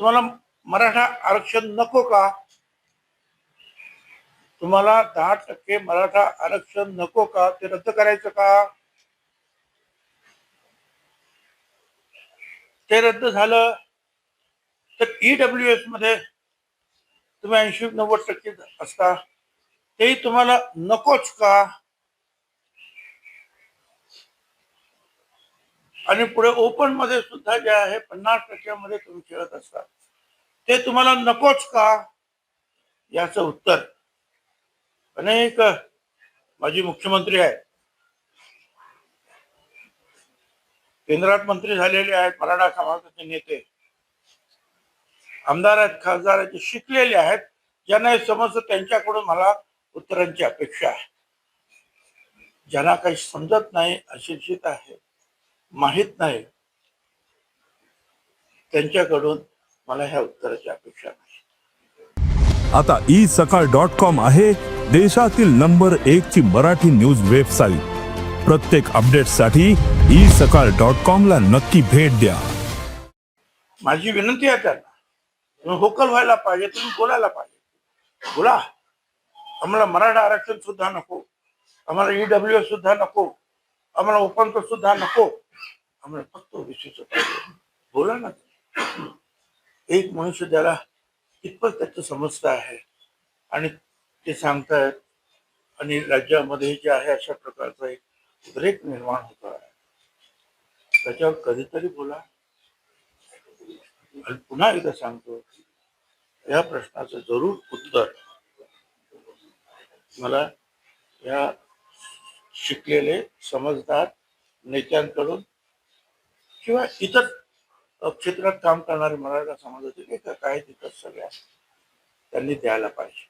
तुम्हाला मराठा आरक्षण नको का? तुम्हाला दहा टक्के मराठा आरक्षण नको का? ते रद्द करायचं का? ते रद्द झालं तर ईडब्ल्यू एसमध्ये तुम्ही ऐंशी नव्वद टक्के असता. तेही तुम्हाला नकोच का? आणि पुढे ओपनमध्ये सुद्धा जे आहे पन्नास टक्क्यामध्ये तुम्ही खेळत असता ते तुम्हाला नकोच का? याचं उत्तर. अनेक माजी मुख्यमंत्री आहेत. केंद्रात मंत्री झालेले आहेत मराठा समाजाचे नेते. आमदार आहेत खासदार आहेत जे शिकलेले आहेत ज्यांना हे समजतं त्यांच्याकडून मला उत्तरांची अपेक्षा आहे. ज्यांना काही समजत नाही अशिक्षित आहे माहीत नाही. त्यांच्याकडून मला ह्या उत्तराची अपेक्षा नाही. आता ई सकाळ डॉट कॉम आहे देशातील नंबर एक ची मराठी न्यूज वेबसाईट. प्रत्येक अपडेटसाठी ई सकाळ डॉट कॉम ला नक्की भेट द्या. माझी विनंती आहे त्यांना. होकल व्हायला पाहिजे तुम्ही बोलायला पाहिजे. बोला. आम्हाला मराठा आरक्षण सुद्धा नको. आम्हाला ईडब्ल्यू एस सुद्धा नको. आम्हाला ओपन सुद्धा नको. आम्हाला फक्त ओबीसीचं बोला ना एक मनुष्य ज्याला कितपत त्याचं समजता आहे आणि ते सांगतायत आणि राज्यामध्ये जे आहे अशा प्रकारचा एक उद्रेक निर्माण होतो आहे त्याच्यावर कधीतरी बोला आणि पुन्हा एकदा सांगतो या प्रश्नाचं जरूर उत्तर मला या शिकलेले समजदार नेत्यांकडून किंवा इतर क्षेत्रात काम करणारे मराठा समाजाचे एक काय तिथं सगळ्या त्यांनी द्यायला पाहिजे.